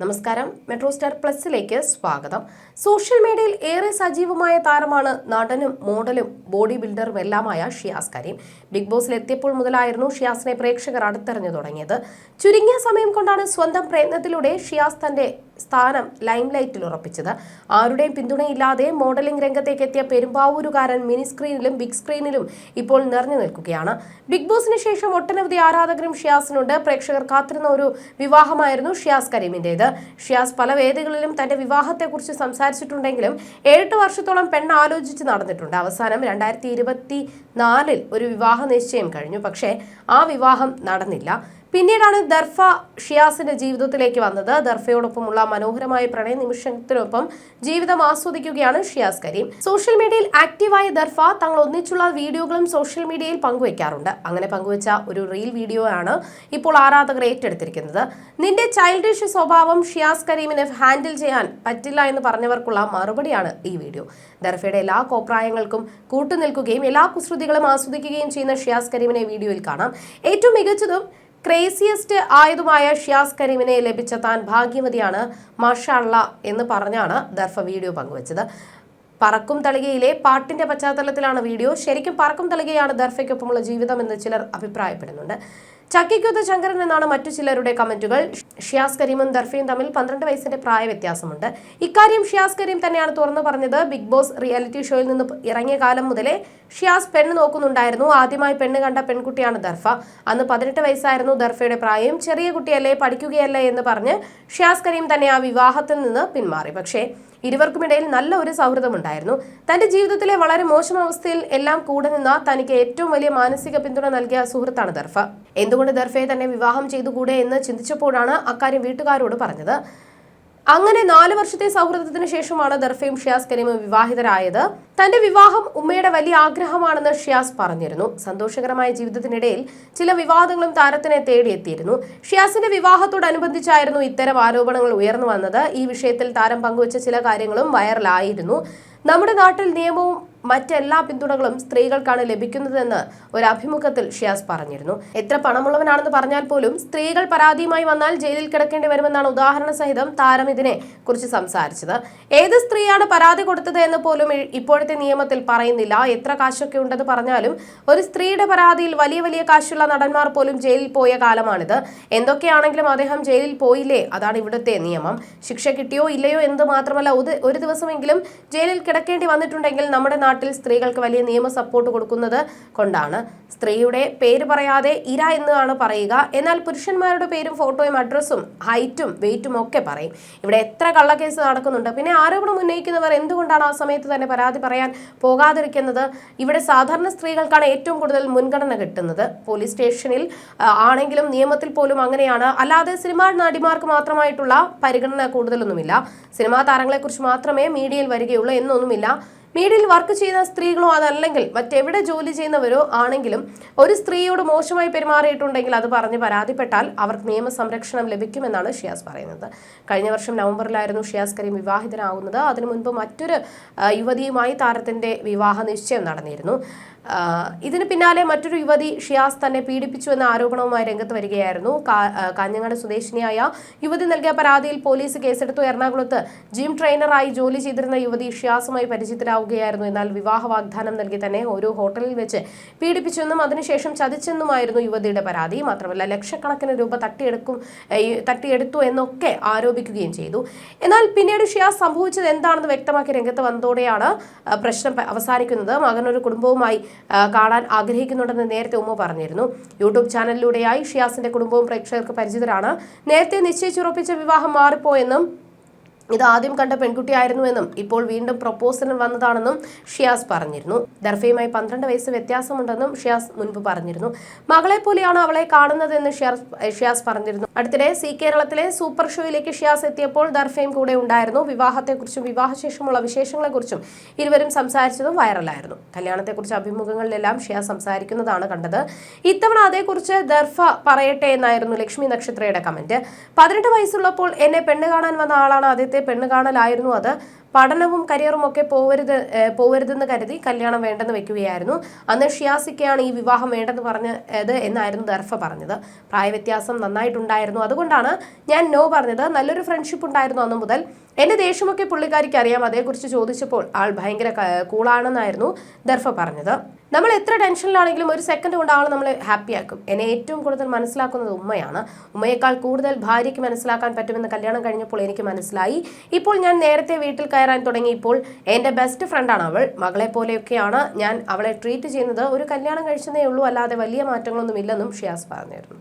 നമസ്കാരം. Metro star പ്ലസിലേക്ക് സ്വാഗതം. Social മീഡിയയിൽ ഏറെ സജീവമായ താരമാണ് നടനും മോഡലും ബോഡി ബിൽഡറും എല്ലാമായ ഷിയാസ് കരീം. ബിഗ് ബോസിൽ എത്തിയപ്പോൾ മുതലായിരുന്നു ഷിയാസിനെ പ്രേക്ഷകർ അടുത്തെറിഞ്ഞു തുടങ്ങിയത്. ചുരുങ്ങിയ സമയം കൊണ്ടാണ് സ്വന്തം പ്രയത്നത്തിലൂടെ ഷിയാസ് തന്റെ സ്ഥാനം ലൈംലൈറ്റിൽ ഉറപ്പിച്ചത്. ആരുടെയും പിന്തുണയില്ലാതെ മോഡലിംഗ് രംഗത്തേക്ക് എത്തിയ പെരുമ്പാവൂരുകാരൻ മിനി സ്ക്രീനിലും ബിഗ് സ്ക്രീനിലും ഇപ്പോൾ നിറഞ്ഞു നിൽക്കുകയാണ്. ബിഗ് ബോസിന് ശേഷം ഒട്ടനവധി ആരാധകരും ഷിയാസിനുണ്ട്. പ്രേക്ഷകർ കാത്തിരുന്ന ഒരു വിവാഹമായിരുന്നു ഷിയാസ് കരീമിന്റേത്. ഷിയാസ് പല വേദികളിലും തന്റെ വിവാഹത്തെക്കുറിച്ച് സംസാരിച്ചിട്ടുണ്ടെങ്കിലും ഏഴെട്ട് വർഷത്തോളം പെണ്ണ് ആലോചിച്ച് നടന്നിട്ടുണ്ട്. അവസാനം രണ്ടായിരത്തി ഇരുപത്തി നാലിൽ ഒരു വിവാഹ നിശ്ചയം കഴിഞ്ഞു. പക്ഷേ ആ വിവാഹം നടന്നില്ല. പിന്നീടാണ് ദർഫ ഷിയാസിന്റെ ജീവിതത്തിലേക്ക് വന്നത്. ദർഫയോടൊപ്പമുള്ള മനോഹരമായ പ്രണയ നിമിഷത്തിനൊപ്പം ജീവിതം ആസ്വദിക്കുകയാണ് ഷിയാസ് കരീം. സോഷ്യൽ മീഡിയയിൽ ആക്റ്റീവായ ദർഫ തങ്ങൾ ഒന്നിച്ചുള്ള വീഡിയോകളും സോഷ്യൽ മീഡിയയിൽ പങ്കുവയ്ക്കാറുണ്ട് അങ്ങനെ പങ്കുവച്ച ഒരു റീൽ വീഡിയോ ആണ് ഇപ്പോൾ ആരാധകർ ഏറ്റെടുത്തിരിക്കുന്നത്. നിന്റെ ചൈൽഡിഷ് സ്വഭാവം ഷിയാസ് കരീമിനെ ഹാൻഡിൽ ചെയ്യാൻ പറ്റില്ല എന്ന് പറഞ്ഞവർക്കുള്ള മറുപടിയാണ് ഈ വീഡിയോ. ദർഫയുടെ എല്ലാ കോപ്രായങ്ങൾക്കും കൂട്ടുനിൽക്കുകയും എല്ലാ കുസൃതികളും ആസ്വദിക്കുകയും ചെയ്യുന്ന ഷിയാസ് കരീമിനെ വീഡിയോയിൽ കാണാം. ഏറ്റവും മികച്ചതും ക്രേസിയസ്റ്റ് ആയതുമായ ഷിയാസ് കരീമിനെ ലഭിച്ച താൻ ഭാഗ്യവതിയാണ് മാഷാള്ള എന്ന് പറഞ്ഞാണ് ദർഫ വീഡിയോ പങ്കുവച്ചത്. പറക്കും തളികയിലെ പാട്ടിന്റെ പശ്ചാത്തലത്തിലാണ് വീഡിയോ. ശരിക്കും പറക്കും തളികയാണ് ദർഫയ്ക്കൊപ്പമുള്ള ജീവിതം എന്ന് ചിലർ അഭിപ്രായപ്പെടുന്നുണ്ട്. ചക്കിക്കൊത്ത ശങ്കരൻ എന്നാണ് മറ്റു ചിലരുടെ കമന്റുകൾ. ഷിയാസ് കരീമും ദർഫയും തമ്മിൽ പന്ത്രണ്ട് വയസ്സിന്റെ പ്രായ വ്യത്യാസമുണ്ട് ഇക്കാര്യം ഷിയാസ് കരീം തന്നെയാണ് തുറന്നു പറഞ്ഞത്. ബിഗ് ബോസ് റിയാലിറ്റി ഷോയിൽ നിന്ന് ഇറങ്ങിയ കാലം മുതലേ ഷിയാസ് പെണ്ണ് നോക്കുന്നുണ്ടായിരുന്നു. ആദ്യമായി പെണ്ണ് കണ്ട പെൺകുട്ടിയാണ് ദർഫ. അന്ന് പതിനെട്ട് വയസ്സായിരുന്നു ദർഫയുടെ പ്രായം. ചെറിയ കുട്ടിയല്ലേ പഠിക്കുകയല്ലേ എന്ന് പറഞ്ഞ് ഷിയാസ് കരീം തന്നെ ആ വിവാഹത്തിൽ നിന്ന് പിന്മാറി. പക്ഷേ ഇരുവർക്കുമിടയിൽ നല്ല ഒരു സൗഹൃദമുണ്ടായിരുന്നു. തന്റെ ജീവിതത്തിലെ വളരെ മോശം അവസ്ഥയിൽ എല്ലാം കൂടെ നിന്ന തനിക്ക് ഏറ്റവും വലിയ മാനസിക പിന്തുണ നൽകിയ സുഹൃത്താണ് ദർഫ. എന്തുകൊണ്ട് ദർഫയെ തന്നെ വിവാഹം ചെയ്തുകൂടെ എന്ന് ചിന്തിച്ചപ്പോഴാണ് അക്കാര്യം വീട്ടുകാരോട് പറഞ്ഞത്. അങ്ങനെ നാല് വർഷത്തെ സൗഹൃദത്തിന് ശേഷമാണ് ദർഫയും ഷിയാസ് കരീമും വിവാഹിതരായത്. തന്റെ വിവാഹം ഉമ്മയുടെ വലിയ ആഗ്രഹമാണെന്ന് ഷിയാസ് പറഞ്ഞിരുന്നു. സന്തോഷകരമായ ജീവിതത്തിനിടയിൽ ചില വിവാദങ്ങളും താരത്തിനെ തേടിയെത്തിയിരുന്നു. ഷിയാസിന്റെ വിവാഹത്തോടനുബന്ധിച്ചായിരുന്നു ഇത്തരം ആരോപണങ്ങൾ ഉയർന്നു വന്നത്. ഈ വിഷയത്തിൽ താരം പങ്കുവച്ച ചില കാര്യങ്ങളും വൈറലായിരുന്നു. നമ്മുടെ നാട്ടിൽ നിയമവും മറ്റെല്ലാ പിന്തുണകളും സ്ത്രീകൾക്കാണ് ലഭിക്കുന്നതെന്ന് ഒരു അഭിമുഖത്തിൽ ഷിയാസ് പറഞ്ഞിരുന്നു. എത്ര പണമുള്ളവനാണെന്ന് പറഞ്ഞാൽ പോലും സ്ത്രീകൾ പരാതിയുമായി വന്നാൽ ജയിലിൽ കിടക്കേണ്ടി വരുമെന്നാണ് ഉദാഹരണ സഹിതം താരം ഇതിനെ കുറിച്ച് സംസാരിച്ചത്. ഏത് സ്ത്രീയാണ് പരാതി കൊടുത്തത് എന്ന് പോലും ഇപ്പോഴത്തെ നിയമത്തിൽ പറയുന്നില്ല. എത്ര കാശൊക്കെ ഉണ്ടെന്ന് പറഞ്ഞാലും ഒരു സ്ത്രീയുടെ പരാതിയിൽ വലിയ വലിയ കാശുള്ള നടന്മാർ പോലും ജയിലിൽ പോയ കാലമാണിത്. എന്തൊക്കെയാണെങ്കിലും അദ്ദേഹം ജയിലിൽ പോയില്ലേ? അതാണ് ഇവിടുത്തെ നിയമം. ശിക്ഷ കിട്ടിയോ ഇല്ലയോ എന്ന് മാത്രമല്ല ഒരു ദിവസമെങ്കിലും ജയിലിൽ കിടക്കേണ്ടി വന്നിട്ടുണ്ടെങ്കിൽ നമ്മുടെ നാട്ടിൽ സ്ത്രീകൾക്ക് വലിയ നിയമ സപ്പോർട്ട് കൊടുക്കുന്നത് കൊണ്ടാണ്. സ്ത്രീയുടെ പേര് പറയാതെ ഇര എന്നാണ് പറയുക. എന്നാൽ പുരുഷന്മാരുടെ പേരും ഫോട്ടോയും അഡ്രസ്സും ഹൈറ്റും വെയിറ്റും ഒക്കെ പറയും. ഇവിടെ എത്ര കള്ളക്കേസ് നടക്കുന്നുണ്ട്. പിന്നെ ആരോപണം ഉന്നയിക്കുന്നവർ എന്തുകൊണ്ടാണ് ആ സമയത്ത് തന്നെ പരാതി പറയാൻ പോകാതിരിക്കുന്നത്? ഇവിടെ സാധാരണ സ്ത്രീകൾക്കാണ് ഏറ്റവും കൂടുതൽ മുൻഗണന കിട്ടുന്നത്. പോലീസ് സ്റ്റേഷനിൽ ആണെങ്കിലും നിയമത്തിൽ പോലും അങ്ങനെയാണ്. അല്ലാതെ സിനിമാ നടിമാർക്ക് മാത്രമായിട്ടുള്ള പരിഗണന കൂടുതലൊന്നുമില്ല. സിനിമാ താരങ്ങളെക്കുറിച്ച് മാത്രമേ മീഡിയയിൽ വരികയുള്ളൂ എന്നൊന്നുമില്ല. മീഡിയയിൽ വർക്ക് ചെയ്യുന്ന സ്ത്രീകളോ അതല്ലെങ്കിൽ മറ്റെവിടെ ജോലി ചെയ്യുന്നവരോ ആണെങ്കിലും ഒരു സ്ത്രീയോട് മോശമായി പെരുമാറിയിട്ടുണ്ടെങ്കിൽ അത് പറഞ്ഞ് പരാതിപ്പെട്ടാൽ അവർക്ക് നിയമ സംരക്ഷണം ലഭിക്കുമെന്നാണ് ഷിയാസ് പറയുന്നത്. കഴിഞ്ഞ വർഷം നവംബറിലായിരുന്നു ഷിയാസ് കരീം വിവാഹിതനാകുന്നത്. അതിനു മുൻപ് മറ്റൊരു യുവതിയുമായി താരത്തിന്റെ വിവാഹ നിശ്ചയം നടന്നിരുന്നു. ഇതിന് പിന്നാലെ മറ്റൊരു യുവതി ഷിയാസ് തന്നെ പീഡിപ്പിച്ചു എന്ന ആരോപണവുമായി രംഗത്ത് വരികയായിരുന്നു. കാഞ്ഞങ്ങാട് സ്വദേശിനിയായ യുവതി നൽകിയ പരാതിയിൽ പോലീസ് കേസെടുത്തു. എറണാകുളത്ത് ജിം ട്രെയിനറായി ജോലി ചെയ്തിരുന്ന യുവതി ഷിയാസുമായി പരിചിതരാവുകയായിരുന്നു എന്നാൽ വിവാഹ വാഗ്ദാനം നൽകി തന്നെ ഒരു ഹോട്ടലിൽ വെച്ച് പീഡിപ്പിച്ചെന്നും അതിനുശേഷം ചതിച്ചെന്നുമായിരുന്നു യുവതിയുടെ പരാതി. മാത്രമല്ല ലക്ഷക്കണക്കിന് രൂപ തട്ടിയെടുക്കും തട്ടിയെടുത്തു എന്നൊക്കെ ആരോപിക്കുകയും ചെയ്തു. എന്നാൽ പിന്നീട് ഷിയാസ് സംഭവിച്ചത് എന്താണെന്ന് വ്യക്തമാക്കി രംഗത്ത് വന്നതോടെയാണ് പ്രശ്നം അവസാനിക്കുന്നത്. അവസാനിക്കുന്നത് മകനൊരു കുടുംബവുമായി കാണാൻ ആഗ്രഹിക്കുന്നുണ്ടെന്ന് നേരത്തെ ഉമ്മ പറഞ്ഞിരുന്നു. യൂട്യൂബ് ചാനലിലൂടെയായി ഷിയാസിന്റെ കുടുംബവും പ്രേക്ഷകർക്ക് പരിചിതരാണ്. നേരത്തെ നിശ്ചയിച്ചുറപ്പിച്ച വിവാഹം മാറിപ്പോയെന്നും ഇത് ആദ്യം കണ്ട പെൺകുട്ടിയായിരുന്നുവെന്നും ഇപ്പോൾ വീണ്ടും പ്രപ്പോസലിന് വന്നതാണെന്നും ഷിയാസ് പറഞ്ഞിരുന്നു. ദർഫയുമായി പന്ത്രണ്ട് വയസ്സ് വ്യത്യാസമുണ്ടെന്നും ഷിയാസ് മുൻപ് പറഞ്ഞിരുന്നു. മകളെ പോലെയാണ് അവളെ കാണുന്നതെന്ന് ഷിയാസ് ഷിയാസ് പറഞ്ഞിരുന്നു. അടുത്തിടെ സി കേരളത്തിലെ സൂപ്പർ ഷോയിലേക്ക് ഷിയാസ് എത്തിയപ്പോൾ ദർഫയും കൂടെ ഉണ്ടായിരുന്നു. വിവാഹത്തെക്കുറിച്ചും വിവാഹശേഷമുള്ള വിശേഷങ്ങളെക്കുറിച്ചും ഇരുവരും സംസാരിച്ചതും വൈറലായിരുന്നു. കല്യാണത്തെക്കുറിച്ച് അഭിമുഖങ്ങളിലെല്ലാം ഷിയാസ് സംസാരിക്കുന്നതാണ് കണ്ടത്. ഇത്തവണ അതേക്കുറിച്ച് ദർഫ പറയട്ടെ എന്നായിരുന്നു ലക്ഷ്മി നക്ഷത്രയുടെ കമന്റ്. പതിനെട്ട് വയസ്സുള്ളപ്പോൾ എന്നെ പെണ്ണ് കാണാൻ വന്ന ആളാണ് ആദ്യത്തെ ആദ്യത്തെ പെണ്ണ് കാണലായിരുന്നു അത്. പഠനവും കരിയറും ഒക്കെ പോവരുത് പോവരുതെന്ന് കരുതി കല്യാണം വേണ്ടെന്ന് വെക്കുകയായിരുന്നു. അന്ന് ഷിയാസിക്കാണ് ഈ വിവാഹം വേണ്ടെന്ന് പറഞ്ഞത് എന്നായിരുന്നു ദർഫ പറഞ്ഞത്. പ്രായവ്യത്യാസം നന്നായിട്ടുണ്ടായിരുന്നു. അതുകൊണ്ടാണ് ഞാൻ നോ പറഞ്ഞത്. നല്ലൊരു ഫ്രണ്ട്ഷിപ്പ് ഉണ്ടായിരുന്നു അന്ന് മുതൽ. എന്റെ ദേഷ്യമൊക്കെ പുള്ളിക്കാരിക്ക് അറിയാം. അതേക്കുറിച്ച് ചോദിച്ചപ്പോൾ ആൾ ഭയങ്കര കൂളാണെന്നായിരുന്നു ദർഫ പറഞ്ഞത്. നമ്മൾ എത്ര ടെൻഷനിലാണെങ്കിലും ഒരു സെക്കൻഡ് കൊണ്ട് ആൾ നമ്മളെ ഹാപ്പിയാക്കും എന്നെ ഏറ്റവും കൂടുതൽ മനസ്സിലാക്കുന്നത് ഉമ്മയാണ്. ഉമ്മയേക്കാൾ കൂടുതൽ ഭാര്യയ്ക്ക് മനസ്സിലാക്കാൻ പറ്റുമെന്ന് കല്യാണം കഴിഞ്ഞപ്പോൾ എനിക്ക് മനസ്സിലായി. ഇപ്പോൾ ഞാൻ നേരത്തെ വീട്ടിൽ കയറാൻ തുടങ്ങിയപ്പോൾ എന്റെ ബെസ്റ്റ് ഫ്രണ്ടാണ് അവൾ. മകളെ പോലെയൊക്കെയാണ് ഞാൻ അവളെ ട്രീറ്റ് ചെയ്യുന്നത്. ഒരു കല്യാണം കഴിച്ചതേ ഉള്ളൂ. അല്ലാതെ വലിയ മാറ്റങ്ങളൊന്നും ഇല്ലെന്നും ഷിയാസ് പറഞ്ഞിരുന്നു.